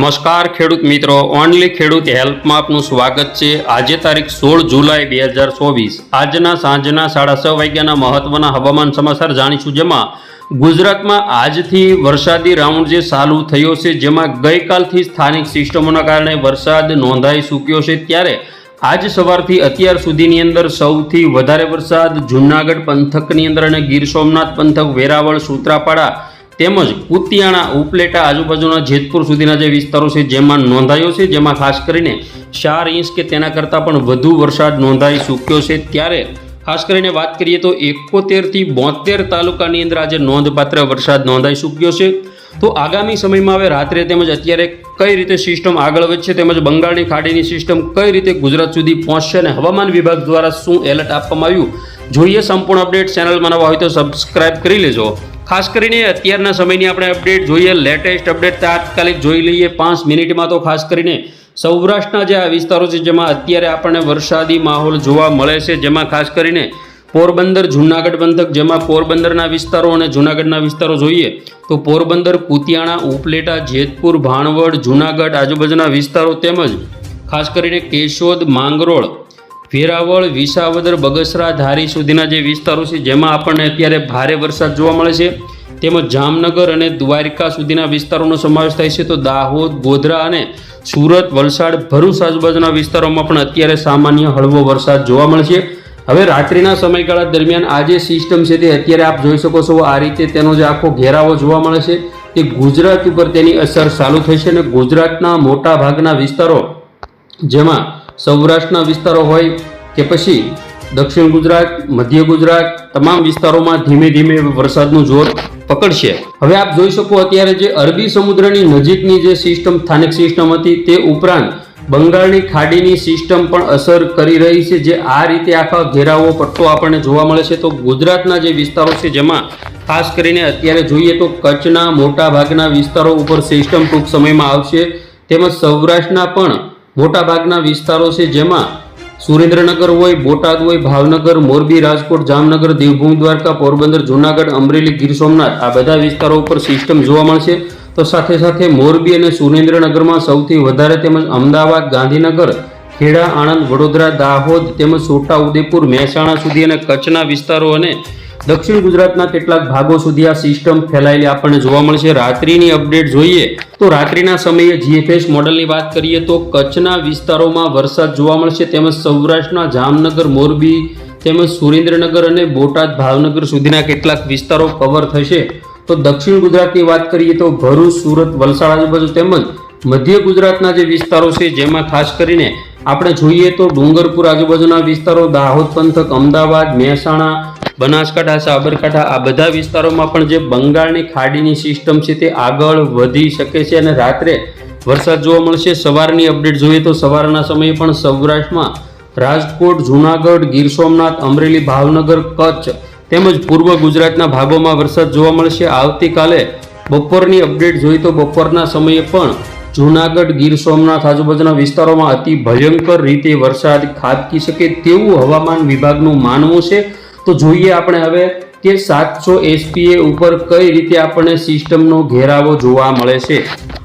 નમસ્કાર ખેડૂત મિત્રો, ઓનલી ખેડૂત હેલ્પમાં આપનું સ્વાગત છે. આજે તારીખ સોળ જુલાઈ બે હજાર ચોવીસ. આજના સાંજના સાડા છ વાગ્યાના મહત્વના હવામાન સમાચાર જાણીશું જેમાં ગુજરાતમાં આજથી વરસાદી રાઉન્ડ જે ચાલુ થયો છે, જેમાં ગઈકાલથી સ્થાનિક સિસ્ટમોના કારણે વરસાદ નોંધાઈ ચૂક્યો છે. ત્યારે આજ સવારથી અત્યાર સુધીની અંદર સૌથી વધારે વરસાદ જૂનાગઢ પંથકની અંદર અને ગીર સોમનાથ પંથક, વેરાવળ, સૂત્રાપાડા તેમજ કુતિયાણા ઉપલેટા, આજુબાજુના જેતપુર સુધીના જે વિસ્તારો છે, જેમાં નોંધાયો છે, જેમાં ખાસ કરીને ચાર ઇંચ કે તેના કરતાં પણ વધુ વરસાદ નોંધાઈ ચૂક્યો છે. ત્યારે ખાસ કરીને વાત કરીએ તો એકોતેરથી બોતેર તાલુકાની અંદર આજે નોંધપાત્ર વરસાદ નોંધાઈ ચૂક્યો છે. તો આગામી સમયમાં હવે રાત્રે તેમજ અત્યારે કઈ રીતે સિસ્ટમ આગળ વધશે, તેમજ બંગાળની ખાડીની સિસ્ટમ કઈ રીતે ગુજરાત સુધી પહોંચશે અને હવામાન વિભાગ દ્વારા શું એલર્ટ આપવામાં આવ્યું, જોઈએ સંપૂર્ણ અપડેટ. ચેનલમાં નવા હોય તો સબસ્ક્રાઇબ કરી લેજો. ખાસ કરીને અત્યારના સમયની આપણે અપડેટ જોઈએ લેટેસ્ટ અપડેટ તાત્કાલિક જોઈ લઈએ. પાંચ મિનિટમાં તો ખાસ કરીને સૌરાષ્ટ્રના જે આ વિસ્તારો છે, જેમાં અત્યારે આપણને વરસાદી માહોલ જોવા મળે છે, જેમાં ખાસ કરીને પોરબંદર, જૂનાગઢ પંથક જેમાં પોરબંદરના વિસ્તારો અને જૂનાગઢના વિસ્તારો જોઈએ, તો પોરબંદર, કુતિયાણા, ઉપલેટા, જેતપુર, ભાણવડ, જૂનાગઢ આજુબાજુના વિસ્તારો તેમજ ખાસ કરીને કેશોદ, માંગરોળ વેરાવળ, વિસાવદર, બગસરા, ધારી સુધીના જે વિસ્તારો છે, જેમાં આપણને અત્યારે ભારે વરસાદ જોવા મળે છે. તેમજ જામનગર અને દ્વારિકા સુધીના વિસ્તારોનો સમાવેશ થાય છે. તો દાહોદ, ગોધરા અને સુરત, વલસાડ, ભરૂચ આજુબાજુના વિસ્તારોમાં પણ અત્યારે સામાન્ય હળવો વરસાદ જોવા મળે છે. હવે રાત્રિના સમયગાળા દરમિયાન આ જે સિસ્ટમ છે તે અત્યારે આપ જોઈ શકો છો, આ રીતે તેનો જે આખો ઘેરાવો જોવા મળે છે તે ગુજરાત ઉપર તેની અસર ચાલુ થઈ છે અને ગુજરાતના મોટા ભાગના વિસ્તારો, જેમાં સૌરાષ્ટ્રના વિસ્તારો હોય કે પછી દક્ષિણ ગુજરાત, મધ્ય ગુજરાત, તમામ વિસ્તારોમાં ધીમે ધીમે વરસાદનું જોર પકડશે. હવે આપ જોઈ શકો અત્યારે જે અરબી સમુદ્રની નજીકની જે સિસ્ટમ, સ્થાનિક સિસ્ટમ હતી, તે ઉપરાંત બંગાળની ખાડીની સિસ્ટમ પણ અસર કરી રહી છે. જે આ રીતે આખા ઘેરાવો, પટ્ટો આપણને જોવા મળે છે. તો ગુજરાતના જે વિસ્તારો છે, જેમાં ખાસ કરીને અત્યારે જોઈએ તો કચ્છના મોટા ભાગના વિસ્તારો ઉપર સિસ્ટમ ટૂંક સમયમાં આવશે. તેમજ સૌરાષ્ટ્રના પણ મોટા ભાગના વિસ્તારો છે જેમાં સુરેન્દ્રનગર હોય, બોટાદ હોય, ભાવનગર, મોરબી, રાજકોટ, જામનગર, દેવભૂમિ, દ્વારકા, પોરબંદર, જૂનાગઢ, અમરેલી, ગીર સોમનાથ આ બધા વિસ્તારો ઉપર સિસ્ટમ જોવા મળશે. તો સાથે સાથે મોરબી અને સુરેન્દ્રનગરમાં સૌથી વધારે તેમજ અમદાવાદ, ગાંધીનગર, ખેડા, આણંદ, વડોદરા, દાહોદ તેમજ છોટાઉદેપુર મહેસાણા સુધી અને કચ્છના વિસ્તારો અને દક્ષિણ ગુજરાતના કેટલાક ભાગો સુધી આ સિસ્ટમ ફેલાયેલી આપણને જોવા મળશે. રાત્રિની અપડેટ જોઈએ તો રાત્રિના સમયે જીએફએસ મોડલની વાત કરીએ તો કચ્છના વિસ્તારોમાં વરસાદ જોવા મળશે. તેમજ સૌરાષ્ટ્રના જામનગર, મોરબી તેમજ સુરેન્દ્રનગર અને બોટાદ, ભાવનગર સુધીના કેટલાક વિસ્તારો કવર થશે. તો દક્ષિણ ગુજરાતની વાત કરીએ તો ભરૂચ, સુરત, વલસાડ આજુબાજુ તેમજ મધ્ય ગુજરાતના જે વિસ્તારો છે જેમાં ખાસ કરીને આપણે જોઈએ તો ડુંગરપુર આજુબાજુના વિસ્તારો, દાહોદ પંથક, અમદાવાદ, મહેસાણા બનાસકાંઠા, સાબરકાંઠા આ બધા વિસ્તારોમાં પણ જે બંગાળની ખાડીની સિસ્ટમ છે તે આગળ વધી શકે છે અને રાત્રે વરસાદ જોવા મળશે. સવારની અપડેટ જોઈએ તો સવારના સમયે પણ સૌરાષ્ટ્રમાં રાજકોટ, જૂનાગઢ, ગીર સોમનાથ, અમરેલી, ભાવનગર, કચ્છ તેમજ પૂર્વ ગુજરાતના ભાગોમાં વરસાદ જોવા મળશે. આવતીકાલે બપોરની અપડેટ જોઈએ તો બપોરના સમયે પણ જૂનાગઢ, ગીર સોમનાથ આજુબાજુના વિસ્તારોમાં અતિ ભયંકર રીતે વરસાદ ખાબકી શકે તેવું હવામાન વિભાગનું માનવું છે. તો જોઈએ આપણે હવે કે સાતસો એસપીએ ઉપર કઈ રીતે આપણને સિસ્ટમનો ઘેરાવો જોવા મળે છે.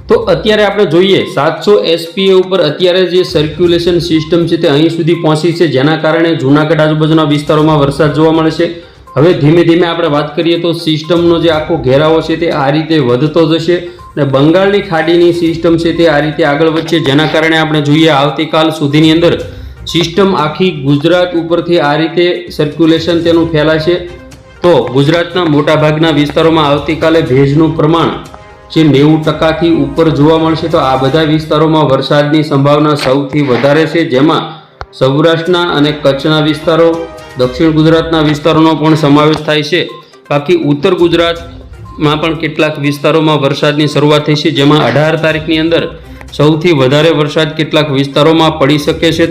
તો અત્યારે આપણે જોઈએ, સાતસો એસપીએ ઉપર અત્યારે જે સર્ક્યુલેશન સિસ્ટમ છે તે અહીં સુધી પહોંચી છે, જેના કારણે જૂનાગઢ આજુબાજુના વિસ્તારોમાં વરસાદ જોવા મળે છે. હવે ધીમે ધીમે આપણે વાત કરીએ તો સિસ્ટમનો જે આખો ઘેરાવો છે તે આ રીતે વધતો જશે અને બંગાળની ખાડીની સિસ્ટમ છે તે આ રીતે આગળ વધશે, જેના કારણે આપણે જોઈએ આવતીકાલ સુધીની અંદર સિસ્ટમ આખી ગુજરાત ઉપરથી આ રીતે સર્ક્યુલેશન તેનું ફેલાશે. તો ગુજરાતના મોટાભાગના વિસ્તારોમાં આવતીકાલે ભેજનું પ્રમાણ જે નેવું ટકાથી ઉપર જોવા મળશે, તો આ બધા વિસ્તારોમાં વરસાદની સંભાવના સૌથી વધારે છે. જેમાં સૌરાષ્ટ્રના અને કચ્છના વિસ્તારો, દક્ષિણ ગુજરાતના વિસ્તારોનો પણ સમાવેશ થાય છે. બાકી ઉત્તર ગુજરાતમાં પણ કેટલાક વિસ્તારોમાં વરસાદની શરૂઆત થઈ છે, જેમાં અઢાર તારીખની અંદર સૌથી વધારે વરસાદ કેટલાક વિસ્તારોમાં પડી શકે છે.